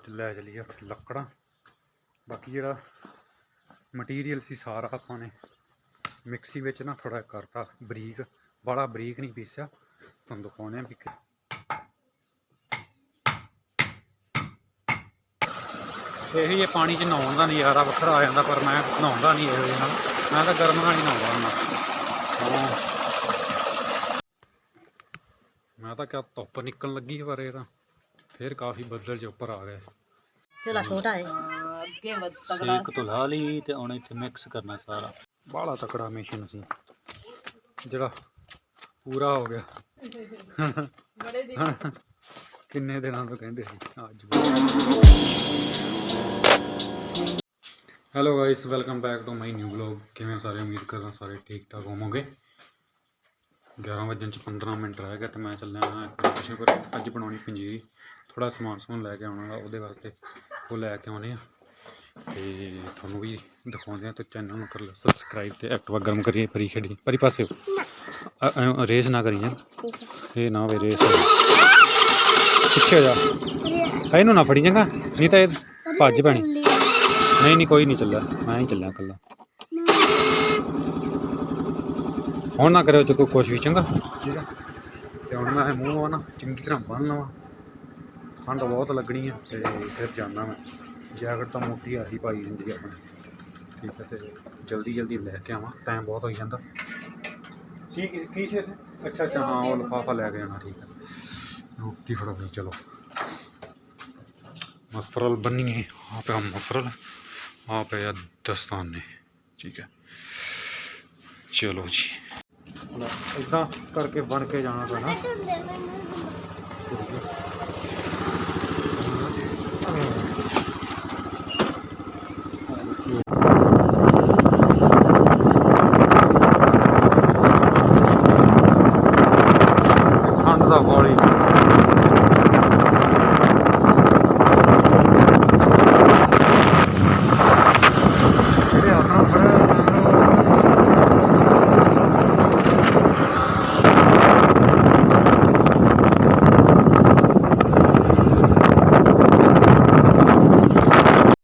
ਚ ਲੈ ਚਲੀਏ ਲੱਕੜਾਂ। ਬਾਕੀ ਜਿਹੜਾ ਮਟੀਰੀਅਲ ਸੀ ਸਾਰਾ ਆਪਾਂ ਨੇ ਮਿਕਸੀ ਵਿੱਚ ਨਾ ਥੋੜਾ ਕਰਤਾ ਬਰੀਕ। ਬੜਾ ਬਰੀਕ ਨਹੀਂ ਪੀਸਿਆ, ਤੁਹਾਨੂੰ ਦਿਖਾਉਂਦੇ ਆ ਵੀ ਇਹੀ ਇਹ ਪਾਣੀ 'ਚ ਨਹਾਉਣ ਦਾ ਨਜ਼ਾਰਾ ਵੱਖਰਾ ਆ ਜਾਂਦਾ, ਪਰ ਮੈਂ ਨਹਾਉਂਦਾ ਨਹੀਂ ਇਹੋ ਜਿਹੇ। ਮੈਂ ਤਾਂ ਗਰਮ ਨਾਲ ਹੀ ਨਹਾਉਂਦਾ ਹੁੰਦਾ। ਮੈਂ ਤਾਂ ਕਿਹਾ ਧੁੱਪ ਨਿਕਲਣ ਲੱਗੀ ਪਰ ਇਹ ਤਾਂ ਫਿਰ ਕਾਫੀ ਬੱਦਲ ਚ ਉੱਪਰ ਆ ਗਏ। ਚਲਾ ਛੋਟਾ ਹੈ ਅੱਗੇ ਵੱਧ ਤਗੜਾ ਸ਼ੇਕ ਤੋਂ ਲਾ ਲਈ ਤੇ ਹੁਣ ਇੱਥੇ ਮਿਕਸ ਕਰਨਾ ਸਾਰਾ। ਬਾਹਲਾ ਤਕੜਾ ਮਿਸ਼ਨ ਸੀ। ਜਿਹੜਾ ਪੂਰਾ ਹੋ ਗਿਆ। ਬੜੇ ਦਿਨ ਕਿੰਨੇ ਦਿਨਾਂ ਤੋਂ ਕਹਿੰਦੇ ਸੀ ਅੱਜ। Hello guys welcome back to my new vlog ਕਿਵੇਂ ਹੋ ਸਾਰੇ? ਉਮੀਦ ਕਰਦਾ ਸਾਰੇ ਠੀਕ ਠਾਕ ਹੋਵੋਗੇ। 11 ਵਜਣ ਚ 15 ਮਿੰਟ ਰਹਿ ਗਏ ਤੇ ਮੈਂ ਚੱਲਿਆ ਹਾਂ ਪਰ। ਅੱਜ ਬਣਾਉਣੀ ਪੰਜੀਰੀ। ਥੋੜਾ ਸਮਾਨ ਸਮੂਨ ਲੈ ਕੇ ਆਉਣਾ ਗਾ, ਉਹਦੇ ਵਾਸਤੇ ਉਹ ਲੈ ਕੇ ਆਉਣੇ ਆ। ਤੇ ਤੁਹਾਨੂੰ ਵੀ ਦਿਖਾਉਂਦੇ ਆ ਤੇ ਚੈਨਲ ਨੂੰ ਕਰ ਲਓ ਸਬਸਕ੍ਰਾਈਬ ਤੇ ਐਕਟਿਵਾ ਗਰਮ ਕਰੀਏ ਪਰੀ ਖੜੀ ਪਰੀ ਪਾਸੇ ਰੇਸ ਨਾ ਕਰੀਏ। ਇਹ ਨਾ ਵੇ ਰੇਸ ਪਿੱਛੇ ਹੋ ਜਾ। ਇਹਨੂੰ ਨਾ ਫੜੀ ਚੰਗਾ ਨਹੀਂ ਤਾਂ ਇਹ ਭੱਜ ਪੈਣੀ। ਨਹੀਂ ਨਹੀਂ ਕੋਈ ਨਹੀਂ ਚੱਲਿਆ ਮੈਂ ਹੀ ਚੱਲਿਆ ਇਕੱਲਾ। ਹੁਣ ਨਾ ਕਰਿਓ ਚੁੱਕੋ ਕੁਛ ਵੀ ਚੰਗਾ। ਠੀਕ ਆ। ਤੇ ਹੁਣ ਮੈਂ ਮੂੰਹ ਨਾ ਚੰਗੀ ਤਰ੍ਹਾਂ ਬੰਨ ਲਵਾਂ। ਠੰਡ ਬਹੁਤ ਲੱਗਣੀ ਆ ਤੇ ਫਿਰ ਜਾਣਾ ਮੈਂ। ਜੈਕਟ ਤਾਂ ਮੋਟੀ ਆਹੀ ਪਾਈ ਹੁੰਦੀ ਆ ਆਪਣੀ। ਠੀਕ ਹੈ ਤੇ ਜਲਦੀ ਜਲਦੀ ਲੈ ਕੇ ਆਵਾਂ ਟਾਈਮ ਬਹੁਤ ਹੋਈ ਜਾਂਦਾ। ਕੀ ਕੀ ਕੀ ਸੀ ਇੱਥੇ? ਅੱਛਾ ਅੱਛਾ ਹਾਂ ਉਹ ਲਿਫਾਫਾ ਲੈ ਕੇ ਆਉਣਾ ਠੀਕ ਹੈ ਰੋਟੀ ਫੜਾਉਣੀ ਚਲੋ। ਮਫਰਲ ਬੰਨੀਏ ਆ ਪਿਆ ਮਫਰਲ ਆ ਪਿਆ ਦਸਤਾਨੇ ਠੀਕ ਹੈ ਚਲੋ ਜੀ। ਇਦਾਂ ਕਰਕੇ ਬਣ ਕੇ ਜਾਣਾ ਪੈਣਾ। ਠੰਡ ਦਾ ਗੋਲੀ ਜਿਹੜੇ ਆਪਣਾ ਫੜਿਆ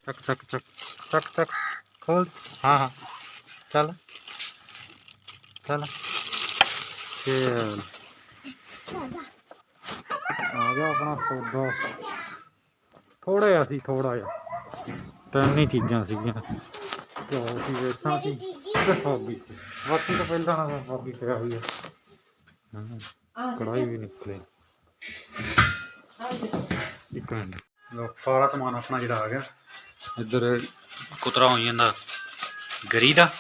ਚੱਕ ਚੱਕ ਚੱਕ ਚੱਕ ਚੱਕ ਖੋਲ ਹਾਂ ਹਾਂ ਚੱਲ। ਚੱਲ। ਚੱਲ ਆ ਗਿਆ ਆਪਣਾ ਸੌਦਾ। ਥੋੜਾ ਜਿਹਾ ਸੀ ਥੋੜਾ ਜਿਹਾ। ਤਿੰਨ ਹੀ ਚੀਜ਼ਾਂ ਸੀਗੀਆਂ। ਘਿਓ ਸੀ ਵੇਸਾਂ ਸੀ ਤੇ ਸੌਗੀ ਬਾਕੀ ਤਾਂ ਪਹਿਲਾਂ ਨਾਲ ਸੌਗੀ ਪਿਆ ਹੋਈ ਹੈ ਕੜਾਈ ਵੀ ਨਿਕਲੇ। ਇੱਕ ਮਿੰਟ। ਲੋ ਸਾਰਾ ਸਮਾਨ ਆਪਣਾ ਜਿਹੜਾ ਆ ਗਿਆ। ਇੱਧਰ ਕੁਤਰਾ ਹੋਈ ਜਾਂਦਾ ਗਰੀ ਦਾ।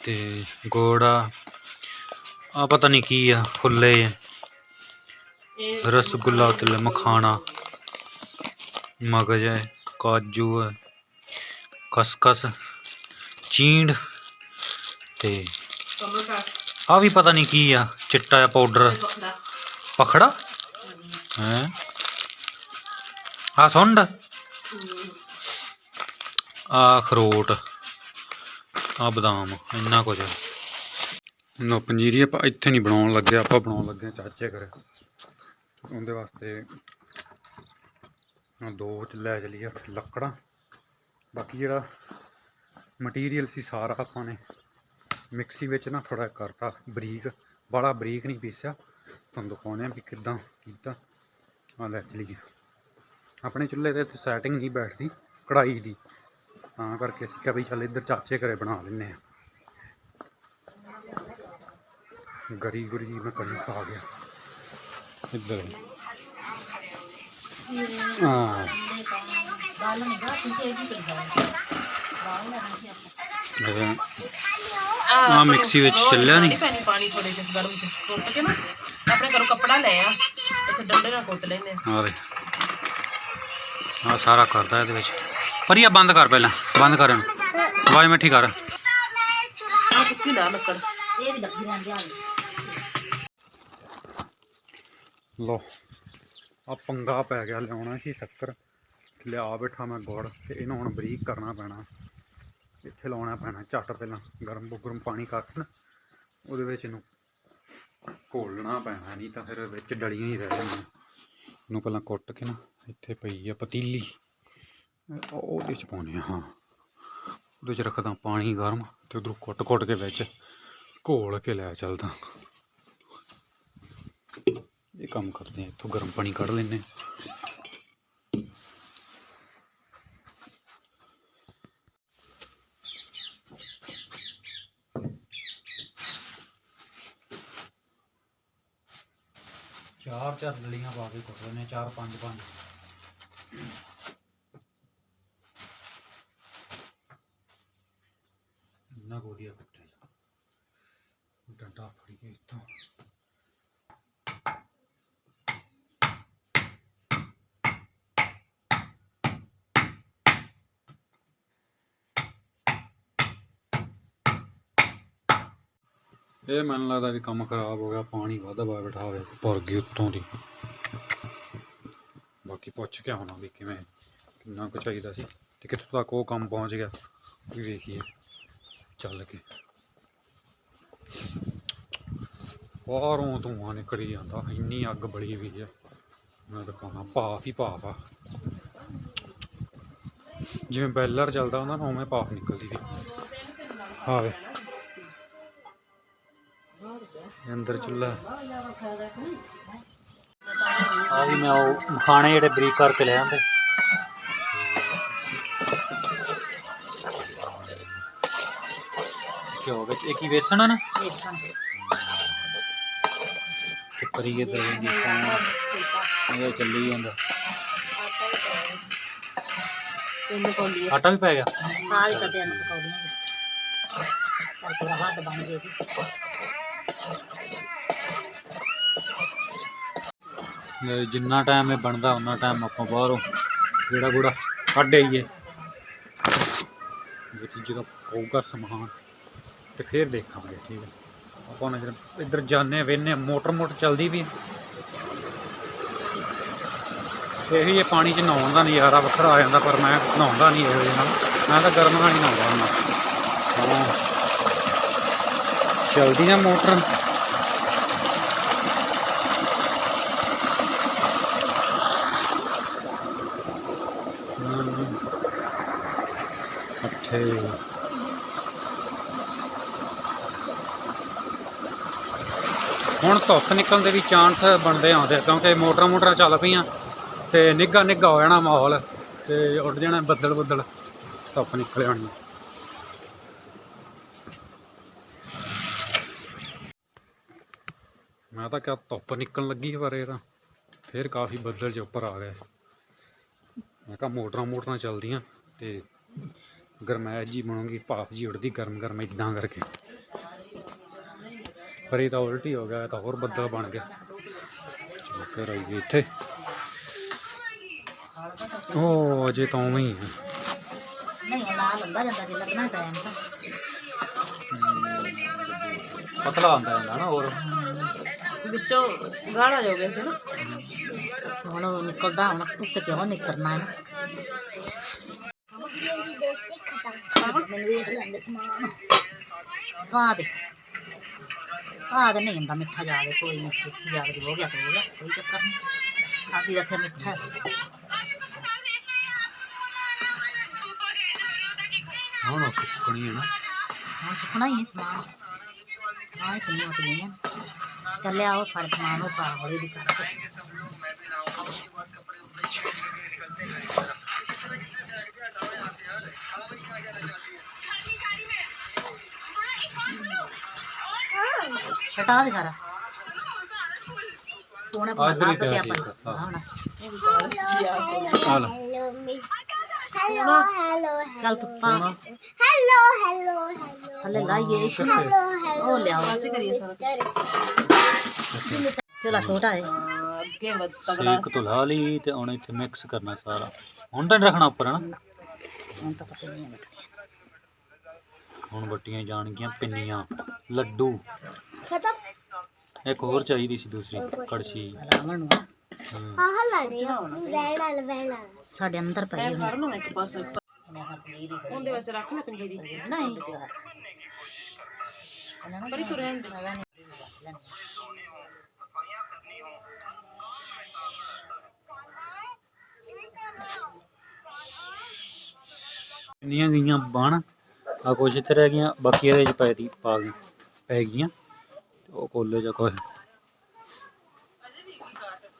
ਤੇ ਗੋੜਾ ਆ ਪਤਾ ਨਹੀਂ ਕੀ ਆ, ਫੁੱਲੇ ਇਹ ਰਸਗੁੱਲਾ ਤੇ ਮਖਾਣਾ, ਮਗਜ ਹੈ ਕਾਜੂ ਹੈ ਖਸਖਸ, ਚੀਂਡ ਤੇ ਕਮਲ ਆ ਵੀ ਪਤਾ ਨਹੀਂ ਕੀ ਆ, ਚਿੱਟਾ ਜਿਹਾ ਪਾਊਡਰ ਬਖੜਾ ਪਖੜਾ? ਹੈ? ਆ ਸੁੰਡ? ਆ ਖਰੋਟ ਆ ਬਦਾਮ, ਇੰਨਾ ਕੁਝ ਲੋ ਪੰਜੀਰੀ ਆਪਾਂ ਇੱਥੇ ਨਹੀਂ ਬਣਾਉਣ ਲੱਗੇ, ਆਪਾਂ ਬਣਾਉਣ ਲੱਗੇ ਚਾਚੇ ਘਰੇ। ਉਹਦੇ ਵਾਸਤੇ ਦੋ ਚ ਲੈ ਚਲੀਏ ਲੱਕੜਾਂ। ਬਾਕੀ ਜਿਹੜਾ ਮਟੀਰੀਅਲ ਸੀ ਸਾਰਾ ਆਪਾਂ ਨੇ ਮਿਕਸੀ ਵਿੱਚ ਨਾ ਥੋੜਾ ਕਰਤਾ, ਬਰੀਕ। ਬੜਾ ਬਰੀਕ ਨਹੀਂ ਪੀਸਿਆ। ਤੁਹਾਨੂੰ ਦਿਖਾਉਂਦੇ ਆ ਵੀ ਕਿੱਦਾਂ ਕੀਤਾ। ਆ ਲੈ ਚਲੀਏ। ਆਪਣੇ ਚੁੱਲ੍ਹੇ ਤੇ ਸੈਟਿੰਗ ਨਹੀਂ ਬੈਠਦੀ ਕੜਾਈ ਦੀ। ਤਾਂ ਕਰਕੇ ਅਸੀਂ ਕਿਹਾ ਵੀ ਚੱਲ ਇੱਧਰ ਚਾਚੇ ਘਰੇ ਬਣਾ ਲੈਂਦੇ ਆ ਗਰੀ ਗੁਰੀ ਮੈਂ ਕਣੀ ਖਾ ਗਿਆ। ਇੱਧਰ ਹਾਂ। ਆਹ ਮਿਕਸੀ ਵਿੱਚ ਚੱਲਿਆ ਨੀ? ਪਾਣੀ ਥੋੜੇ ਜਿਹਾ ਗਰਮ ਚ ਕੁੱਟ ਕੇ ਨਾ ਆਪਣੇ ਘਰੋਂ ਕੱਪੜਾ ਲੈ ਆ ਤੇ ਡੰਡੇ ਨਾਲ ਕੁੱਟ ਲੈਨੇ ਆ। ਵੇ। ਆ ਸਾਰਾ ਕਰਦਾ ਇਹਦੇ ਵਿੱਚ। ਪਰੀਆ, ਬੰਦ ਕਰ ਪਹਿਲਾਂ, ਬੰਦ ਕਰ ਇਹਨੂੰ। ਆਵਾਜ਼ ਮਿੱਠੀ ਕਰ। ਕੁੱਕੀ ਲਾ ਲੱਕੜ ਇਹ ਵੀ ਲੱਗੀ ਰਹਿੰਦੀ ਆ ਲੋ ਆ ਪੰਗਾ ਪੈ ਗਿਆ ਲਿਆਉਣਾ ਸੀ ਸ਼ੱਕਰ। ਲਿਆ ਬੈਠਾ ਮੈਂ ਗੁੜ ਤੇ ਇਹਨੂੰ ਹੁਣ ਬਰੀਕ ਕਰਨਾ ਪੈਣਾ। ਇੱਥੇ ਲਾਉਣਾ ਪੈਣਾ ਝੱਟ ਪਹਿਲਾਂ, ਗਰਮ ਗਰਮ ਪਾਣੀ ਕਰਕੇ ਨਾ, ਉਹਦੇ ਵਿੱਚ ਇਹਨੂੰ ਘੋਲਣਾ ਪੈਣਾ ਨਹੀਂ ਤਾਂ ਫਿਰ ਵਿੱਚ ਡਲੀਆਂ ਹੀ ਰਹਿ ਜਾਣੀਆਂ। ਇਹਨੂੰ ਪਹਿਲਾਂ ਕੁੱਟ ਕੇ ਨਾ, ਇੱਥੇ ਪਈ ਆ ਪਤੀਲੀ। ਉਹਦੇ ਚ ਪਾਉਣੇ ਆ, ਹਾਂ। ਉਹਦੇ ਚ ਰੱਖਦਾ ਪਾਣੀ ਗਰਮ ਤੇ ਉਧਰੋਂ ਕੁੱਟ-ਕੁੱਟ ਕੇ ਵਿੱਚ ਘੋਲ ਕੇ ਲੈ ਚੱਲਦਾ। ਇਹ ਕੰਮ ਕਰਦੇ ਆ, ਇੱਥੋਂ ਗਰਮ ਪਾਣੀ ਕੱਢ ਲੈਨੇ ਚਾਰ ਚਾਰ ਦਲੀਆਂ ਪਾ ਕੇ ਕੁੱਟ ਲੈਨੇ ਚਾਰ, ਪੰਜ ਪੰਜ। ਇੰਨਾ ਵਧੀਆ ਕੁੱਟਿਆ ਜਾ। ਡੰਡਾ ਫੜੀਏ ਇੱਥੋਂ। ਇਹ ਮੈਨੂੰ ਲੱਗਦਾ ਵੀ ਕੰਮ ਖਰਾਬ ਹੋ ਗਿਆ, ਪਾਣੀ ਵੱਧ ਪਾ ਬਿਠਾਵੇ ਭਰ ਗਈ ਉੱਤੋਂ ਦੀ। ਬਾਕੀ ਪੁੱਛ ਕੇ ਆਉਣਾ ਵੀ ਕਿਵੇਂ, ਕਿੰਨਾ ਕੁ ਚਾਹੀਦਾ ਸੀ। ਤੇ ਕਿੱਥੋਂ ਤੱਕ ਉਹ ਕੰਮ ਪਹੁੰਚ ਗਿਆ, ਵੀ ਵੇਖੀਏ। ਚੱਲ ਕੇ। ਬਾਹਰੋਂ ਧੂੰਆਂ ਨਿਕਲੀ ਜਾਂਦਾ, ਇੰਨੀ ਅੱਗ ਬਲੀ ਹੋਈ ਹੈ ਮੈਂ ਦਿਖਾਉਣਾ ਭਾਫ ਹੀ ਭਾਫ ਆ। ਜਿਵੇਂ ਬੈਲਰ ਚੱਲਦਾ ਹੁੰਦਾ ਨਾ, ਉਵੇਂ ਪਾਪ ਨਿਕਲਦੀ ਸੀ ਹਾਵੇ ਅੰਦਰ ਚੁੱਲ੍ਹਾ। ਆ ਵੀ ਮੈਂ ਉਹ ਮਖਾਣੇ ਜਿਹੜੇ ਬਰੀਕ ਕਰਕੇ ਲੈ ਆਂਦੇ। ਕਿਉਂ ਵਿੱਚ ਇਹ ਕੀ ਵੇਸਣ ਆ ਨਾ? ਬੇਸਣ ਤੇ ਕਰੀਏ ਦਹੀਂ ਦੀ ਪਾਉਣ ਇਹ ਚੱਲੀ ਜਾਂਦਾ। ਕੋਲੀ ਆਟਾ ਵੀ ਪੈ ਗਿਆ? ਹੀ ਕਦੇ ਨੂੰ ਪਕੌੜੀਆਂ ਚੱਲ ਪੂਰਾ ਹੱਥ ਬਣ ਜੇਗੀ ਇਹ ਜਿੰਨਾ ਟਾਈਮ ਇਹ ਬਣਦਾ ਉਹਨਾਂ ਟਾਈਮ ਆਪਾਂ ਬਾਹਰੋਂ ਜਿਹੜਾ ਗੂੜਾ ਕੱਢ ਆਈਏ। ਵਿੱਚ ਜਿਹੜਾ ਪਊਗਾ ਸਮਾਨ। ਤੇ ਫਿਰ ਦੇਖਾਂਗੇ, ਠੀਕ ਹੈ। ਆਪਾਂ ਨਾ ਇੱਧਰ ਜਾਂਦੇ ਵੇਨੇ ਮੋਟਰ ਮੋਟਰ ਚੱਲਦੀ ਵੀ ਇਹੀ ਇਹ ਪਾਣੀ 'ਚ ਨਹਾਉਣ ਦਾ ਨਜ਼ਾਰਾ ਵੱਖਰਾ ਆ ਜਾਂਦਾ, ਪਰ ਮੈਂ ਨਹਾਉਂਦਾ ਨਹੀਂ ਇਹੋ ਜਿਹੇ ਨਾਲ। ਮੈਂ ਤਾਂ ਗਰਮ ਨਾਲ ਹੀ ਨਹਾਉਂਦਾ ਹੁੰਦਾ। ਚਲਦੀ ਆ ਮੋਟਰ ਹਮ। ਅੱਠੇ ਹੁਣ ਧੁੱਪ ਨਿਕਲਣ ਦੇ ਵੀ ਚਾਂਸ ਬਣਦੇ ਆਉਂਦੇ ਕਿਉਂਕਿ ਮੋਟਰਾਂ ਮੋਟਰਾਂ ਚੱਲ ਪਈਆਂ ਤੇ ਨਿੱਘਾ ਨਿੱਘਾ ਹੋ ਜਾਣਾ ਮਾਹੌਲ ਤੇ ਉੱਡ ਜਾਣਾ ਬੱਦਲ ਬੱਦਲ ਧੁੱਪ ਨਿਕਲ ਆਉਣੀ ਮੈਂ ਤਾਂ ਕਿਹਾ ਧੁੱਪ ਨਿਕਲਣ ਲੱਗੀ ਪਰ ਇਹ ਤਾਂ ਫੇਰ ਕਾਫੀ ਬੱਦਲ ਜਿਹਾ ਉੱਪਰ ਆ ਗਏ। ਮੈਂ ਕਿਹਾ ਮੋਟਰਾਂ ਮੋਟਰਾਂ ਚੱਲਦੀਆਂ ਤੇ ਗਰਮੈਸ਼ ਜੀ ਬਣੂਗੀ, ਭਾਫ ਜੀ ਉੱਡਦੀ ਗਰਮ ਗਰਮ ਇਦਾਂ ਕਰਕੇ। ਪਰ ਇਹ ਤਾਂ ਉਲਟੀ ਹੋ ਗਿਆ ਇਹ ਤਾਂ ਹੋਰ ਬੱਦਲ ਬਣ ਗਿਆ। ਚਲੋ ਫਿਰ ਆਈਏ ਇੱਥੇ। ਉਹ ਅਜੇ ਤਾਂ ਉਵੇਂ ਹੀ ਨਹੀਂ ਨਾਲ ਹੁੰਦਾ ਜਾਂਦਾ ਜੇ ਲੱਗਣਾ ਟਾਈਮ ਤਾਂ ਪਤਲਾ ਆਉਂਦਾ ਜਾਂਦਾ ਨਾ ਹੋਰ। ਵਿੱਚੋਂ ਗਾੜਾ ਹੋ ਗਿਆ ਸੀ ਨਾ। ਹੁਣ ਉਹ ਨਿਕਲਦਾ ਹੁਣ ਉੱਤੇ ਕਿਉਂ ਨਿਕਲਣਾ ਹੈ ਮੈਨੂੰ ਵੇਖ ਲੈਂਦੇ ਸਮਾਨ। ਪਾ ਦੇ। ਪਾ ਦੇ ਨਹੀਂ ਹੁੰਦਾ ਮਿੱਠਾ ਜਾ ਦੇ ਕੋਈ ਨਹੀਂ ਮਿੱਠੀ ਜਾ ਕੇ ਹੋ ਗਿਆ ਤਾਂ ਹੋ ਗਿਆ ਕੋਈ ਚੱਕਰ ਨਹੀਂ। ਕਾਫੀ ਰੱਖਿਆ ਮਿੱਠਾ ਹੈ। ਹੁਣ ਉਹ ਸੁੱਕਣੀ ਹੈ ਨਾ। ਹਾਂ ਸੁਪਨਾ ਹੀ ਹੈ ਸਮਾਨ। ਹਾਂ ਕਿੰਨੀ ਉੱਠ ਗਈਆਂ ਚੱਲੇ ਆਓ ਫੜ ਸਮਾਨ ਉਹ ਪਾ ਹੌਲੀ ਦੀ ਕਰਕੇ ਹਟਾ ਦੇ ਸਾਰਾ ਕੋਨੇ ਆ ਪਾ ਇੱਧਰ ਹੀ ਲਾ ਪਿਆ ਕੇ ਸੀ ਆਪਾਂ ਹਾਂ। ਹਾਂ ਆ ਲੈ Hello, hello, hello. ਚੱਲ ਤੂੰ ਪਾ Hello, hello, hello. ਥੱਲੇ ਲਾਈਏ Hello, hello. ਉਹ ਲਿਆਓ Mister. ਚਲਾ ਛੋਟਾ ਹੈ ਹਾਂ, ਅੱਗੇ ਵੱਧ ਤਗੜਾ ਸੇਕ ਤੋਂ ਲਾ ਲਈ ਤੇ ਹੁਣ ਇੱਥੇ ਮਿਕਸ ਕਰਨਾ ਸਾਰਾ ਹੁਣ ਤਾਂ ਨੀ ਰੱਖਣਾ ਉੱਪਰ ਹੈ ਨਾ ਹੁਣ ਤਾਂ ਪਤਾ ਨਹੀਂ ਹੈ ਹੁਣ ਵੱਟੀਆਂ ਜਾਣਗੀਆਂ ਪਿੰਨੀਆਂ ਲੱਡੂ ਖਤਮ? ਇੱਕ ਹੋਰ ਚਾਹੀਦੀ ਸੀ ਦੂਸਰੀ ਕੜਛੀ। ਆਹ ਲਾਣੇ ਆ ਵੈਣ ਨਾਲ ਵੈਣ ਸਾਡੇ ਅੰਦਰ ਪਈ ਹੋਈ। ਆ। ਨੂੰ ਇੱਕ ਪਾਸੇ ਮੈਂ ਕਿਹਾ ਪਨੀਰ ਹੀ ਬਣਾ ਰੱਖ ਲੈ ਪੰਜੀਰੀ ਨਹੀਂ ਪਰੀ ਤੁਰ ਰਹਿਣ ਦੇ। ਇੰਨੀਆਂ ਗਈਆਂ ਬਣ ਆ ਕੁਛ ਇੱਥੇ ਰਹਿ ਗਈਆਂ ਬਾਕੀ ਇਹਦੇ ਚ ਪੈ ਪਾ ਉਹ ਕੋਲੇ ਜਾਂ ਕੁਛ।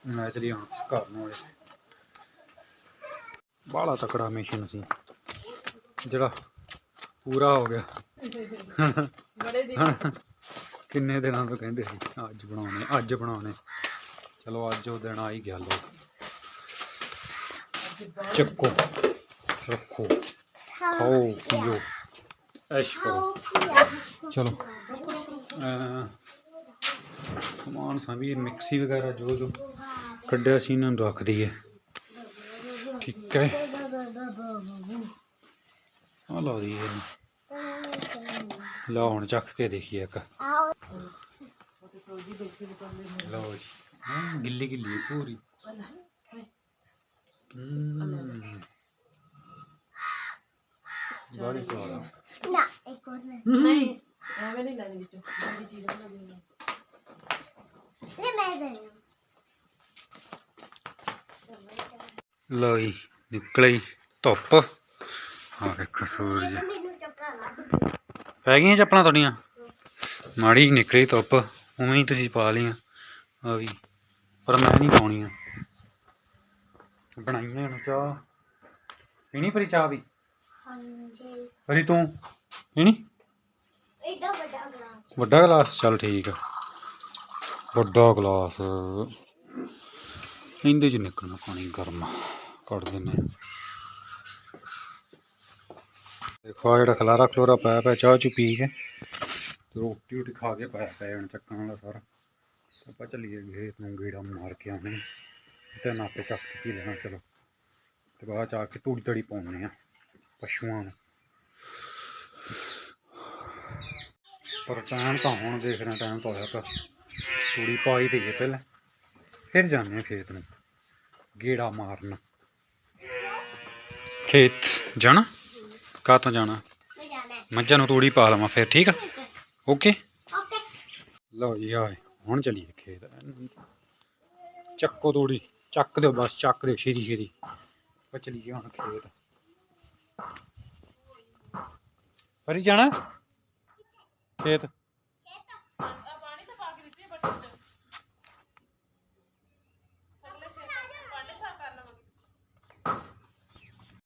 ਮੈਂ ਚਲੀ ਹੁਣ ਘਰ ਨੂੰ ਹਲੇ ਬਾਹਲਾ ਤਕੜਾ ਮਿਸ਼ਨ ਸੀ। ਜਿਹੜਾ ਪੂਰਾ ਹੋ ਗਿਆ। ਬੜੇ ਕਿੰਨੇ ਦਿਨਾਂ ਤੋਂ ਕਹਿੰਦੇ ਸੀ ਅੱਜ ਬਣਾਉਣੇ ਅੱਜ ਬਣਾਉਣੇ। ਚਲੋ ਅੱਜ ਉਹ ਦਿਨ ਆ ਹੀ ਗਿਆ ਲੋ। ਚੱਕੋ ਰੱਖੋ ਖਾਓ ਪੀਓ। ਐਸ਼ ਕਰੋ। ਚਲੋ। ਸਮਾਨ ਸਮੀਰ ਮਿਕਸੀ ਵਗੈਰਾ ਜੋ ਜੋ ਕੱਢਿਆ ਸੀ ਇਹਨਾਂ ਨੂੰ ਰੱਖ ਦਈਏ। ਠੀਕ ਹੈ। ਆ ਲਓ ਜੀ ਲਓ ਹੁਣ ਚੱਕ ਕੇ ਦੇਖੀਏ ਇੱਕ। ਲਓ ਜੀ। ਗਿੱਲੀ ਗਿੱਲੀ ਪੂਰੀ। ਬੜੀ ਸਵਾਦ ਨਾ ਇੱਕ ਹੋਰ ਲੈ ਨਹੀਂ ਐਵੇਂ ਨਹੀਂ ਲੈਣੀ ਵਿੱਚੋਂ। ਬੜੀ ਚੀਜ਼ ਨਾ ਦੇਣਾ ਲੈ ਮੈਂ ਦੇ ਲਓ ਜੀ ਨਿਕਲੀ ਧੁੱਪ। ਆ ਵੇਖੋ ਸੂਰਜ। ਮੈਨੂੰ ਚੱਪਲਾਂ ਲਾ ਪੈ ਗਈਆਂ ਚੱਪਲਾਂ ਤੁਹਾਡੀਆਂ? ਮਾੜੀ ਨਿਕਲੀ ਧੁੱਪ ਉਵੇਂ ਹੀ ਤੁਸੀਂ ਪਾ ਲਈਆਂ। ਆ ਵੀ ਪਰ ਮੈਂ ਨਹੀਂ ਪਾਉਣੀਆਂ। ਬਣਾਈਆਂ ਹੁਣ ਚਾਹ। ਪੀਣੀ ਪਰੀ ਚਾਹ ਵੀ? ਹਾਂਜੀ। ਪਰੀ ਤੂੰ ਪੀਣੀ? ਐਡਾ ਵੱਡਾ ਗਲਾਸ। ਵੱਡਾ ਗਲਾਸ? ਚੱਲ ਠੀਕ ਆ। ਵੱਡਾ ਗਲਾਸ। ਇਹਦੇ ਚ ਨਿਕਲਣਾ ਪਾਣੀ ਗਰਮ। ਕੱਢ ਦਿੰਨੇ ਦੇਖੋ ਜਿਹੜਾ ਖਲਾਰਾ ਖਲੋਰਾ ਪਾਇਆ ਪਿਆ, ਚਾਹ ਚੂ ਪੀ ਕੇ। ਤੇ ਰੋਟੀ ਰੋਟੀ ਖਾ ਕੇ ਪਾਇਆ ਪਿਆ ਹੁਣ ਚੱਕਣ ਵਾਲਾ ਸਾਰਾ। ਆਪਾਂ ਚੱਲੀਏ ਖੇਤ ਨੂੰ, ਗੇੜਾ ਮਾਰ ਕੇ ਆਉਣੇ ਆ। ਤੇ ਨਾਪੇ ਚੱਕ ਚੁੱਕ ਲੈਣਾ, ਚਲੋ। ਤੇ ਬਾਅਦ ਚ ਆ ਕੇ ਤੂੜੀ ਤੜੀ ਪਾਉਣੇ ਆ ਪਸ਼ੂਆਂ ਨੂੰ। ਪਰ ਟਾਈਮ ਤਾਂ ਹੁਣ ਦੇਖ ਰਹੇ ਟਾਈਮ ਤਾਂ ਹੋਇਆ ਪਿਆ। ਤੂੜੀ ਪਾਈ ਦਈਏ ਪਹਿਲਾਂ। ਫਿਰ ਜਾਂਦੇ ਆ ਖੇਤ ਨੂੰ। ਗੇੜਾ ਮਾਰਨ। ਖੇਤ ਜਾਣਾ? ਕਾਹ ਤੋਂ ਜਾਣਾ। ਮੱਝਾਂ ਨੂੰ ਤੂੜੀ ਪਾ ਲਵਾਂ ਫਿਰ ਠੀਕ ਆ? ਓਕੇ। ਲਓ ਜੀ ਆਏ ਹੁਣ ਚੱਲੀਏ ਖੇਤ। ਚੱਕੋ ਤੂੜੀ ਚੱਕ ਦਿਓ ਬਸ ਚੱਕ ਦਿਓ ਛੇਤੀ ਛੇਤੀ। ਆਪਾਂ ਚੱਲੀਏ ਹੁਣ ਖੇਤ। ਪਰੀ ਜਾਣਾ? ਖੇਤ?